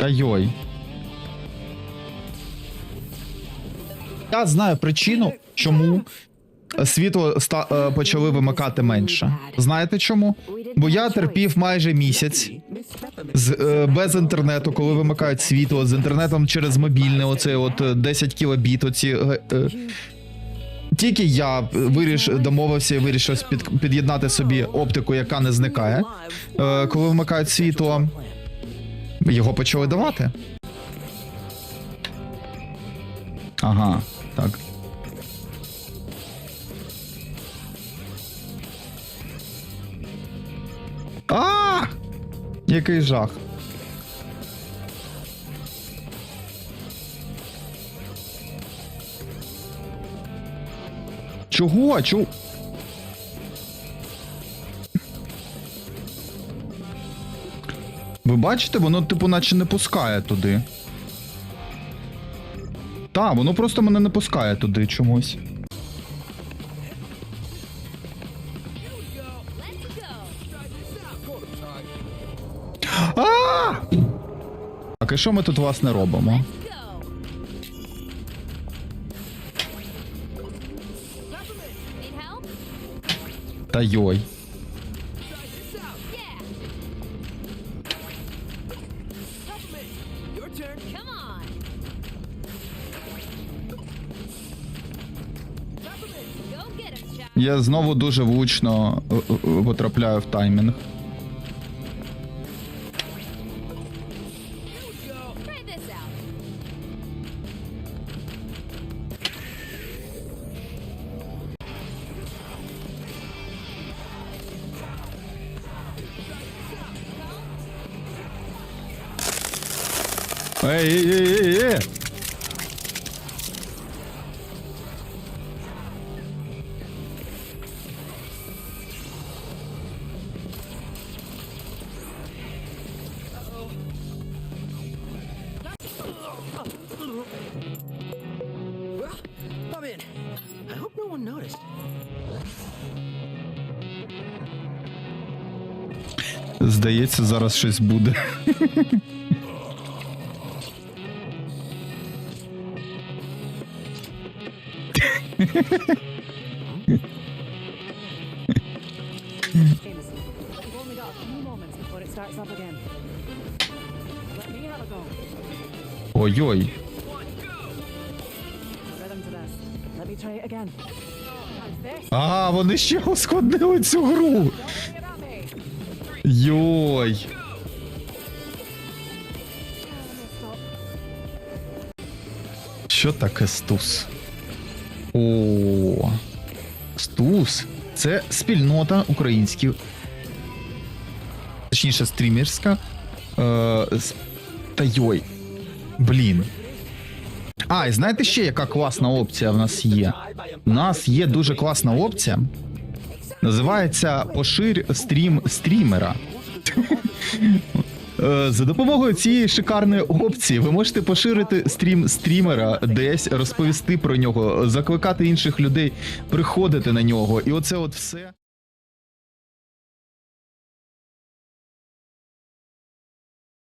Та йой. Я знаю причину, чому світло ста- е, почали вимикати менше. Знаєте чому? Бо я терпів майже місяць з, е, без інтернету, коли вимикають світло, з інтернетом через мобільне, оце от е, 10 кілобіт, оці. е, е. Тільки я виріш, домовився і вирішив під, під'єднати собі оптику, яка не зникає. Е, коли вимикають світло, його почали давати. Ага, так. А! Який жах. Чого? Чого? Ви бачите, воно, типу, наче не пускає туди. Та, воно просто мене не пускає туди чомусь. А! Так, і що ми тут власне робимо? Та йой. Yeah. Come on. Я знову дуже влучно е, е, потрапляю в таймінг. Try this out. Noticed. Здається, зараз щось буде. this? А, вони ще ускладнили цю гру. Йой. Що таке стус? О. Стус. Це спільнота українських. Точніше, стрімерська. Е, та йой. Блін. А, і знаєте ще, яка класна опція в нас є? У нас є дуже класна опція. Називається Поширь стрім стрімера. Е, За допомогою цієї шикарної опції ви можете поширити стрім стрімера, десь розповісти про нього, закликати інших людей приходити на нього. І оце от все.